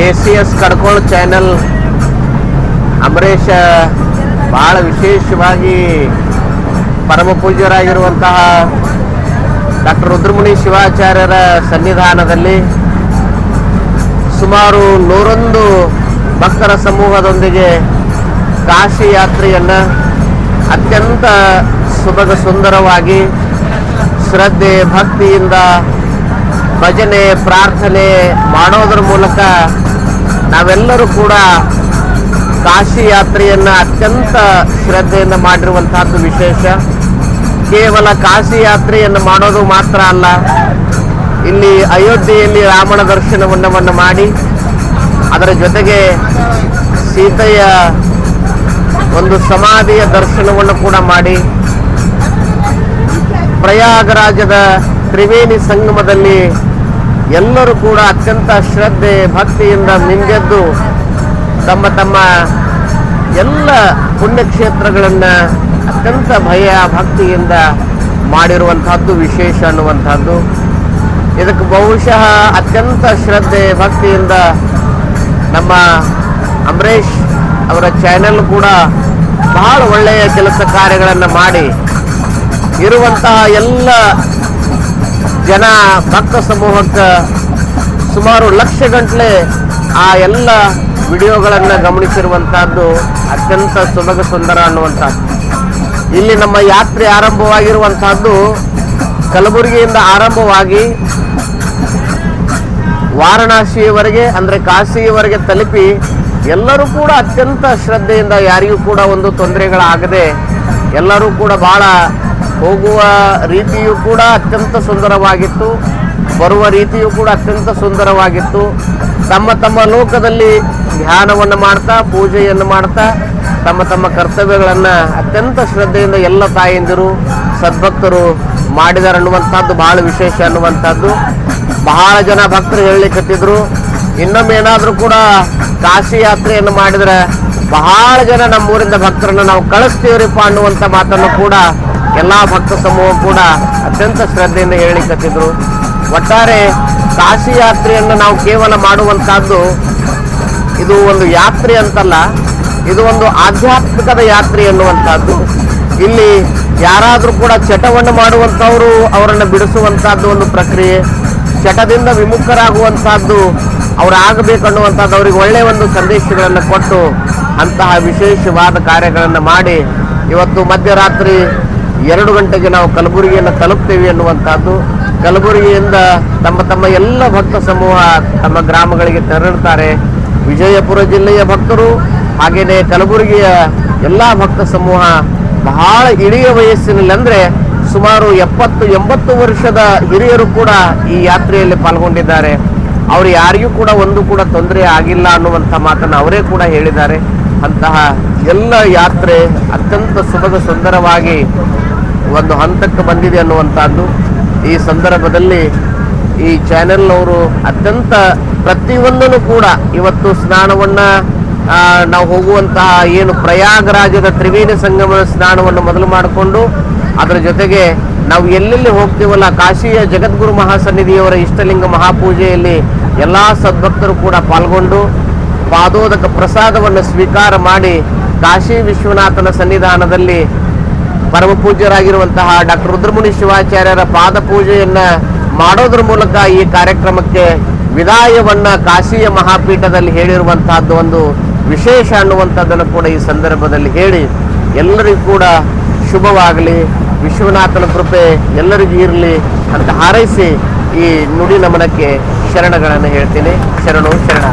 A C S Kadkol channel Ambareesh ಬಹಳ ವಿಶೇಷವಾಗಿ ಪರಮ ಪೂಜ್ಯರಾಗಿರುವಂತಹ ಡಾಕ್ಟರ್ ರುದ್ರಮುನಿ ಶಿವಾಚಾರ್ಯರ ಸನ್ನಿಧಾನದಲ್ಲಿ ಸುಮಾರು ನೂರೊಂದು ಭಕ್ತರ ಸಮೂಹದೊಂದಿಗೆ ಕಾಶಿ ಯಾತ್ರೆಯನ್ನು ಅತ್ಯಂತ ಸುಭಗ ಸುಂದರವಾಗಿ ಶ್ರದ್ಧೆ, ಭಕ್ತಿಯಿಂದ ಭಜನೆ, ಪ್ರಾರ್ಥನೆ ಮಾಡೋದ್ರ ಮೂಲಕ ನಾವೆಲ್ಲರೂ ಕೂಡ ಕಾಶಿ ಯಾತ್ರೆಯನ್ನು ಅತ್ಯಂತ ಶ್ರದ್ಧೆಯಿಂದ ಮಾಡಿರುವಂತಹದ್ದು ವಿಶೇಷ. ಕೇವಲ ಕಾಶಿ ಯಾತ್ರೆಯನ್ನು ಮಾಡೋದು ಮಾತ್ರ ಅಲ್ಲ, ಇಲ್ಲಿ ಅಯೋಧ್ಯೆಯಲ್ಲಿ ರಾಮನ ದರ್ಶನವನ್ನು ಮಾಡಿ, ಅದರ ಜೊತೆಗೆ ಸೀತೆಯ ಒಂದು ಸಮಾಧಿಯ ದರ್ಶನವನ್ನು ಕೂಡ ಮಾಡಿ, ಪ್ರಯಾಗರಾಜದ ತ್ರಿವೇಣಿ ಸಂಗಮದಲ್ಲಿ ಎಲ್ಲರೂ ಕೂಡ ಅತ್ಯಂತ ಶ್ರದ್ಧೆ, ಭಕ್ತಿಯಿಂದ ಮಿಂಗೆದ್ದು ತಮ್ಮ ತಮ್ಮ ಎಲ್ಲ ಪುಣ್ಯಕ್ಷೇತ್ರಗಳನ್ನು ಅತ್ಯಂತ ಭಯ, ಭಕ್ತಿಯಿಂದ ಮಾಡಿರುವಂತಹದ್ದು, ವಿಶೇಷ ಅನ್ನುವಂಥದ್ದು ಇದಕ್ಕೆ ಬಹುಶಃ ಅತ್ಯಂತ ಶ್ರದ್ಧೆ, ಭಕ್ತಿಯಿಂದ ನಮ್ಮ ಅಂಬರೀಷ್ ಅವರ ಚಾನೆಲ್ ಕೂಡ ಬಹಳ ಒಳ್ಳೆಯ ಕೆಲಸ ಕಾರ್ಯಗಳನ್ನು ಮಾಡಿ ಇರುವಂತಹ ಎಲ್ಲ ಜನ ಭಕ್ತ ಸಮೂಹಕ್ಕೆ ಸುಮಾರು ಲಕ್ಷ ಗಂಟಲೆ ಆ ಎಲ್ಲ ವಿಡಿಯೋಗಳನ್ನು ಗಮನಿಸಿರುವಂತಹದ್ದು ಅತ್ಯಂತ ಸುಭಗ ಸುಂದರ ಅನ್ನುವಂಥದ್ದು. ಇಲ್ಲಿ ನಮ್ಮ ಯಾತ್ರೆ ಆರಂಭವಾಗಿರುವಂತಹದ್ದು ಕಲಬುರಗಿಯಿಂದ ಆರಂಭವಾಗಿ ವಾರಣಾಸಿಯವರೆಗೆ, ಅಂದರೆ ಕಾಶಿಯವರೆಗೆ ತಲುಪಿ ಎಲ್ಲರೂ ಕೂಡ ಅತ್ಯಂತ ಶ್ರದ್ಧೆಯಿಂದ ಯಾರಿಗೂ ಕೂಡ ಒಂದು ತೊಂದರೆಗಳಾಗದೆ ಎಲ್ಲರೂ ಕೂಡ ಬಹಳ ಹೋಗುವ ರೀತಿಯೂ ಕೂಡ ಅತ್ಯಂತ ಸುಂದರವಾಗಿತ್ತು, ಬರುವ ರೀತಿಯೂ ಕೂಡ ಅತ್ಯಂತ ಸುಂದರವಾಗಿತ್ತು. ತಮ್ಮ ತಮ್ಮ ಲೋಕದಲ್ಲಿ ಧ್ಯಾನವನ್ನು ಮಾಡ್ತಾ, ಪೂಜೆಯನ್ನು ಮಾಡ್ತಾ, ತಮ್ಮ ತಮ್ಮ ಕರ್ತವ್ಯಗಳನ್ನು ಅತ್ಯಂತ ಶ್ರದ್ಧೆಯಿಂದ ಎಲ್ಲ ತಾಯಂದಿರು, ಸದ್ಭಕ್ತರು ಮಾಡಿದಾರೆ ಅನ್ನುವಂಥದ್ದು ಬಹಳ ವಿಶೇಷ ಅನ್ನುವಂಥದ್ದು. ಬಹಳ ಜನ ಭಕ್ತರು ಹೇಳಲಿಕ್ಕತ್ತಿದ್ರು. ಇನ್ನೊಮ್ಮೆ ಏನಾದರೂ ಕೂಡ ಕಾಶಿ ಯಾತ್ರೆಯನ್ನು ಮಾಡಿದರೆ ಬಹಳ ಜನ ನಮ್ಮೂರಿಂದ ಭಕ್ತರನ್ನು ನಾವು ಕಳಿಸ್ತೀವ್ರಿಪ್ಪ ಅನ್ನುವಂಥ ಮಾತನ್ನು ಕೂಡ ಎಲ್ಲ ಭಕ್ತ ಸಮೂಹ ಕೂಡ ಅತ್ಯಂತ ಶ್ರದ್ಧೆಯಿಂದ ಹೇಳಿಕತ್ತಿದ್ರು ಒಟ್ಟಾರೆ ಕಾಶಿ ಯಾತ್ರೆಯನ್ನು ನಾವು ಕೇವಲ ಮಾಡುವಂತಹದ್ದು ಇದು ಒಂದು ಯಾತ್ರೆ ಅಂತಲ್ಲ, ಇದು ಒಂದು ಆಧ್ಯಾತ್ಮಿಕದ ಯಾತ್ರೆ ಎನ್ನುವಂತಹದ್ದು ಇಲ್ಲಿ ಯಾರಾದರೂ ಕೂಡ ಚಟವನ್ನು ಮಾಡುವಂಥವರು ಅವರನ್ನು ಬಿಡಿಸುವಂತಹದ್ದು ಒಂದು ಪ್ರಕ್ರಿಯೆ. ಚಟದಿಂದ ವಿಮುಖರಾಗುವಂತಹದ್ದು ಅವ್ರು ಆಗಬೇಕನ್ನುವಂಥದ್ದು ಅವರಿಗೆ ಒಳ್ಳೆಯ ಒಂದು ಸಂದೇಶಗಳನ್ನು ಕೊಟ್ಟು ಅಂತಹ ವಿಶೇಷವಾದ ಕಾರ್ಯಗಳನ್ನು ಮಾಡಿ ಇವತ್ತು ಮಧ್ಯರಾತ್ರಿ ಎರಡು ಗಂಟೆಗೆ ನಾವು ಕಲಬುರಗಿಯನ್ನು ತಲುಪ್ತೇವೆ ಎನ್ನುವಂಥದ್ದು. ಕಲಬುರಗಿಯಿಂದ ತಮ್ಮ ತಮ್ಮ ಎಲ್ಲ ಭಕ್ತ ಸಮೂಹ ತಮ್ಮ ಗ್ರಾಮಗಳಿಗೆ ತೆರಳುತ್ತಾರೆ. ವಿಜಯಪುರ ಜಿಲ್ಲೆಯ ಭಕ್ತರು, ಹಾಗೆಯೇ ಕಲಬುರಗಿಯ ಎಲ್ಲ ಭಕ್ತ ಸಮೂಹ ಬಹಳ ಇಳಿಯ ವಯಸ್ಸಿನಲ್ಲಿ ಅಂದರೆ ಸುಮಾರು ಎಪ್ಪತ್ತು, ಎಂಬತ್ತು ವರ್ಷದ ಹಿರಿಯರು ಕೂಡ ಈ ಯಾತ್ರೆಯಲ್ಲಿ ಪಾಲ್ಗೊಂಡಿದ್ದಾರೆ. ಅವರು ಯಾರಿಗೂ ಕೂಡ ಒಂದು ಕೂಡ ತೊಂದರೆ ಆಗಿಲ್ಲ ಅನ್ನುವಂಥ ಮಾತನ್ನು ಅವರೇ ಕೂಡ ಹೇಳಿದ್ದಾರೆ. ಅಂತಹ ಎಲ್ಲ ಯಾತ್ರೆ ಅತ್ಯಂತ ಸುಭಗ ಸುಂದರವಾಗಿ ಒಂದು ಹಂತಕ್ಕೆ ಬಂದಿದೆ ಅನ್ನುವಂಥದ್ದು ಈ ಸಂದರ್ಭದಲ್ಲಿ ಈ ಚಾನೆಲ್ನವರು ಅತ್ಯಂತ ಪ್ರತಿಯೊಂದನ್ನು ಕೂಡ ಇವತ್ತು ಸ್ನಾನವನ್ನ ನಾವು ಹೋಗುವಂತಹ ಏನು ಪ್ರಯಾಗರಾಜದ ತ್ರಿವೇಣಿ ಸಂಗಮ ಸ್ನಾನವನ್ನು ಮೊದಲು ಮಾಡಿಕೊಂಡು ಅದರ ಜೊತೆಗೆ ನಾವು ಎಲ್ಲೆಲ್ಲಿ ಹೋಗ್ತೀವಲ್ಲ, ಕಾಶಿಯ ಜಗದ್ಗುರು ಮಹಾಸನ್ನಿಧಿಯವರ ಇಷ್ಟಲಿಂಗ ಮಹಾಪೂಜೆಯಲ್ಲಿ ಎಲ್ಲ ಸದ್ಭಕ್ತರು ಕೂಡ ಪಾಲ್ಗೊಂಡು ಪಾದೋದಕ ಪ್ರಸಾದವನ್ನು ಸ್ವೀಕಾರ ಮಾಡಿ ಕಾಶಿ ವಿಶ್ವನಾಥನ ಸನ್ನಿಧಾನದಲ್ಲಿ ಪರಮ ಪೂಜ್ಯರಾಗಿರುವಂತಹ ಡಾಕ್ಟರ್ ರುದ್ರಮುನಿ ಶಿವಾಚಾರ್ಯರ ಪಾದ ಪೂಜೆಯನ್ನ ಮಾಡೋದ್ರ ಮೂಲಕ ಈ ಕಾರ್ಯಕ್ರಮಕ್ಕೆ ವಿದಾಯವನ್ನ ಕಾಶಿಯ ಮಹಾಪೀಠದಲ್ಲಿ ಹೇಳಿರುವಂತಹದ್ದು ಒಂದು ವಿಶೇಷ ಅನ್ನುವಂಥದ್ದನ್ನು ಕೂಡ ಈ ಸಂದರ್ಭದಲ್ಲಿ ಹೇಳಿ ಎಲ್ಲರಿಗೂ ಕೂಡ ಶುಭವಾಗಲಿ. ವಿಶ್ವನಾಥನ ಕೃಪೆ ಎಲ್ಲರಿಗೂ ಇರಲಿ ಅಂತ ಹಾರೈಸಿ ಈ ನುಡಿ ನಮನಕ್ಕೆ ಶರಣಗಳನ್ನು ಹೇಳ್ತೀನಿ. ಶರಣು ಶರಣ